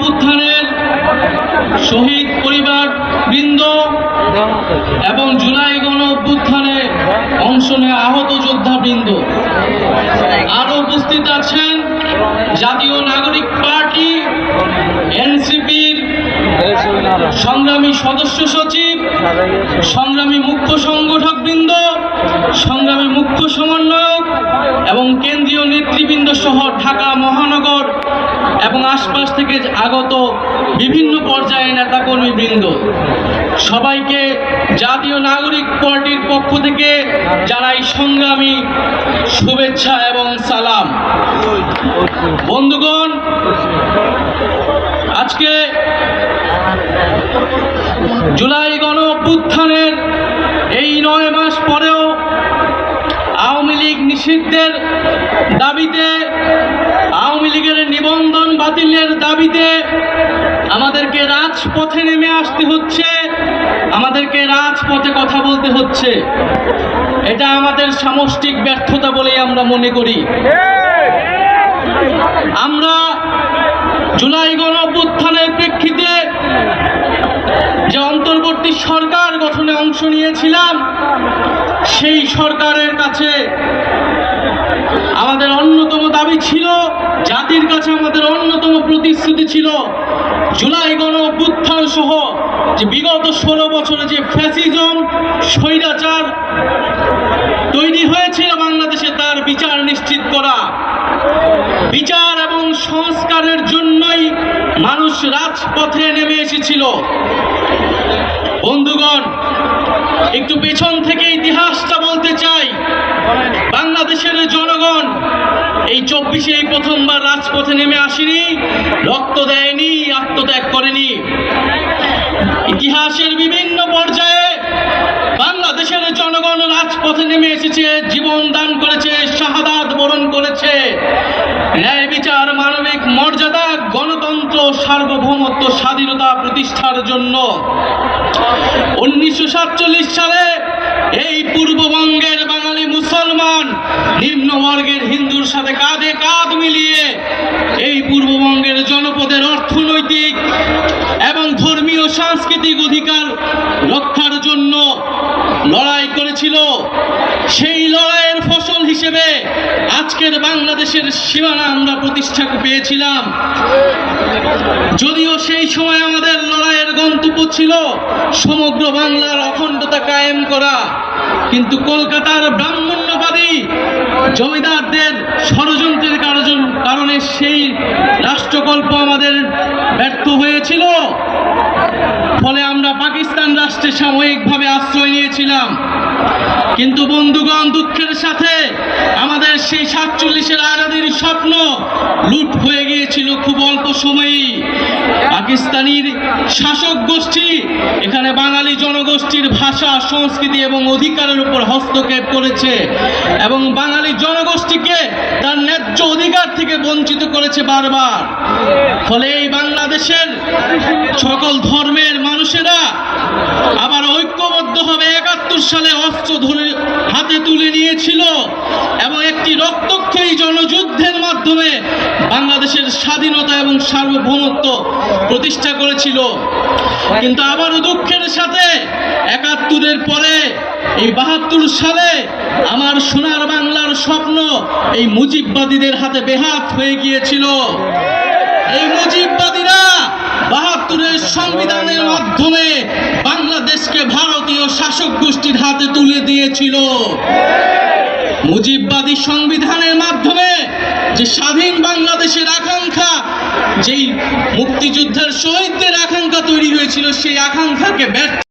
অভ্যুত্থানের শহীদ পরিবার বৃন্দ এবং জুলাই গণ অভ্যুত্থানে অংশ নেওয়া আহত যোদ্ধা বৃন্দ আরও উপস্থিত আছেন জাতীয় নাগরিক পার্টি এনসিপির সংগ্রামী সদস্য সচিব, সংগ্রামী মুখ্য সংগঠক বৃন্দ, সংগ্রামী মুখ্য সমন্বয়ক এবং কেন্দ্রীয় নেতৃবৃন্দ সহ ঢাকা মহানগর এবং আশপাশ থেকে আগত বিভিন্ন পর্যায়ে নেতাকর্মী বৃন্দ। সবাইকে জাতীয় নাগরিক পার্টির পক্ষ থেকে জানাই সংগ্রামী শুভেচ্ছা এবং সালাম। বন্ধুগণ, আজকে জুলাই গণ অভ্যুত্থানের এই নয় মাস পরেও আওয়ামী লীগ নিষিদ্ধের দাবিতে, আওয়ামী লীগের নিবন্ধন বাতিলের দাবিতে আমাদেরকে রাজপথে নেমে আসতে হচ্ছে, আমাদেরকে রাজপথে কথা বলতে হচ্ছে। এটা আমাদের সামষ্টিক ব্যর্থতা বলেই আমরা মনে করি। আমরা জুলাই গণ অভ্যুত্থানের প্রেক্ষিতে যে অন্তর্বর্তী সরকার গঠনে অংশ নিয়েছিলাম, সেই সরকারের কাছে আমাদের অন্যতম দাবি ছিল, জাতির কাছে আমাদের অন্যতম প্রতিশ্রুতি ছিল জুলাই গণ অভ্যুত্থান সহ যে বিগত ষোলো বছরে যে ফ্যাসিজম স্বৈরাচার তৈরি হয়েছিল বাংলাদেশে তার বিচার নিশ্চিত করা বিচার এবং সংস্কারের জন্যই মানুষ রাজপথে নেমে এসেছিল। বন্ধুগণ, একটু পেছন থেকে ইতিহাসটা বলতে চাই। বাংলাদেশের জনগণ এই চব্বিশে, এই প্রথমবার রাজপথে নেমে আসেনি, রক্ত দেয়নি, আত্মত্যাগ করেনি। ইতিহাসের বিভিন্ন পর্যায়ে বাংলাদেশের জনগণ রাজপথে নেমে এসেছে, জীবন দান করেছে। সার্বভৌমত্ব স্বাধীনতা প্রতিষ্ঠার জন্য উনিশশো সাতচল্লিশ সালে এই পূর্ববঙ্গের বাঙালি মুসলমান নিম্নবর্গের হিন্দুর সাথে কাঁধে কাঁধ মিলিয়ে এই পূর্ববঙ্গের জনপদের অর্থনৈতিক এবং ধর্মীয় সাংস্কৃতিক অধিকার রক্ষার জন্য লড়াই করেছিল। সেই ফসল হিসেবে আজকের বাংলাদেশের সীমানা আমরা প্রতিষ্ঠা পেয়েছিলাম। যদিও সেই সময় আমাদের লড়াইয়ের গন্তব্য ছিল সমগ্র বাংলার অখণ্ডতা কায়েম করা, কিন্তু কলকাতার ব্রাহ্মণ্যবাদী জমিদারদের ষড়যন্ত্রের কারণ- কারণে সেই রাষ্ট্রকল্প আমাদের ব্যর্থ হয়েছিল। ফলে আমরা পাকিস্তান রাষ্ট্রে সাময়িকভাবে আশ্রয় নিয়েছিলাম। কিন্তু বন্ধুগণ, দুঃখের সাথে আমাদের সেই সাতচল্লিশের আজাদির স্বপ্ন লুট হয়ে গিয়েছিল খুব অল্প সময়েই। পাকিস্তানির শাসক গোষ্ঠী, এখানে বাঙালি জনগোষ্ঠীর ভাষা, সংস্কৃতি এবং অধিকারের উপর হস্তক্ষেপ করেছে এবং বাঙালি জনগোষ্ঠীকে তার ন্যায্য অধিকার থেকে বঞ্চিত করেছে বারবার। ফলে এই বাংলাদেশের তুলে নিয়েছিল এবং একটি রক্তক্ষয়ী জনযুদ্ধের মাধ্যমে বাংলাদেশের স্বাধীনতা এবং সার্বভৌমত্ব প্রতিষ্ঠা করেছিল। কিন্তু আবারও দুঃখের সাথে একাত্তরের পরে এই বাহাত্তর সালে আমার সোনার বাংলার স্বপ্ন এই মুজিববাদীদের হাতে বেহাত হয়ে গিয়েছিল। এই মুজিববাদীরা বাহাত্তরের সংবিধানের মাধ্যমে শাসক গোষ্ঠীর হাতে তুলে দিয়েছিল। মুজিববাদী সংবিধানের মাধ্যমে যে স্বাধীন বাংলাদেশের আকাঙ্ক্ষা, যেই মুক্তিযুদ্ধের শহীদদের আকাঙ্ক্ষা তৈরি হয়েছিল, সেই আকাঙ্ক্ষাকে ব্যর্থ